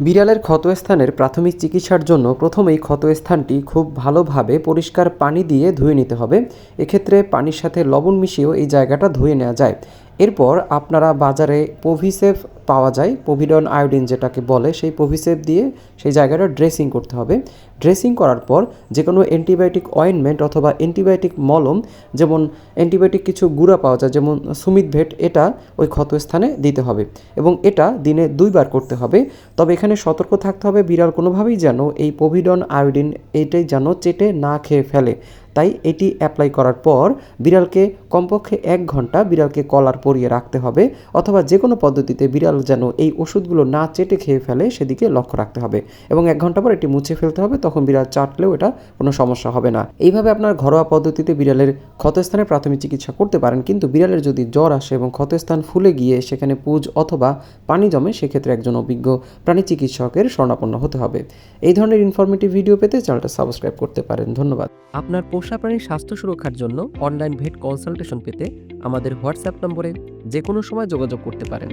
বিড়ালের ক্ষতস্থানের প্রাথমিক চিকিৎসার জন্য প্রথমেই ক্ষতস্থানটি খুব ভালোভাবে পরিষ্কার পানি দিয়ে ধুয়ে নিতে হবে। এক্ষেত্রে পানির সাথে লবণ মিশিয়েও এই জায়গাটা ধুয়ে নেওয়া যায়। এরপর আপনারা বাজারে পভিসেফ পাওয়া যায় পভিডন আয়োডিন যেটাকে বলে, সেই পভিসেফ দিয়ে সেই জায়গাটা ড্রেসিং করতে হবে। ড্রেসিং করার পর যে কোনো অ্যান্টিবায়োটিক অয়েনমেন্ট অথবা অ্যান্টিবায়োটিক মলম, যেমন অ্যান্টিবায়োটিক কিছু গুঁড়া পাওয়া যায়, যেমন সুমিত ভেট এটা ওই ক্ষতস্থানে দিতে হবে এবং এটা দিনে দুইবার করতে হবে। তবে এখানে সতর্ক থাকতে হবে বিড়াল কোনোভাবেই যেন এই পভিডন আয়োডিন এইটাই যেন চেটে না খেয়ে ফেলে। তাই এটি অ্যাপ্লাই করার পর বিড়ালকে কমপক্ষে এক ঘণ্টা বিড়ালকে কলার পরিয়ে রাখতে হবে অথবা যে কোনো পদ্ধতিতে বিড়াল যেন এই ওষুধগুলো না চেটে খেয়ে ফেলে সেদিকে লক্ষ্য রাখতে হবে এবং এক ঘণ্টা পর এটি মুছে ফেলতে হবে, তখন বিড়াল চাটলেও এটা কোনো সমস্যা হবে না। এইভাবে আপনার ঘরোয়া পদ্ধতিতে বিড়ালের ক্ষতস্থানে প্রাথমিক চিকিৎসা করতে পারেন, কিন্তু বিড়ালের যদি জ্বর আসে এবং ক্ষতস্থান ফুলে গিয়ে সেখানে পুজ অথবা পানি জমে, সেক্ষেত্রে একজন অভিজ্ঞ প্রাণী চিকিৎসকের শরণাপন্ন হতে হবে। এই ধরনের ইনফরমেটিভ ভিডিও পেতে চ্যানেলটা সাবস্ক্রাইব করতে পারেন। ধন্যবাদ। আপনার পোষা প্রাণীর স্বাস্থ্য সুরক্ষার জন্য অনলাইন ভেট কনসালটেশন পেতে আমাদের হোয়াটসঅ্যাপ নম্বরে যে কোনো সময় যোগাযোগ করতে পারেন।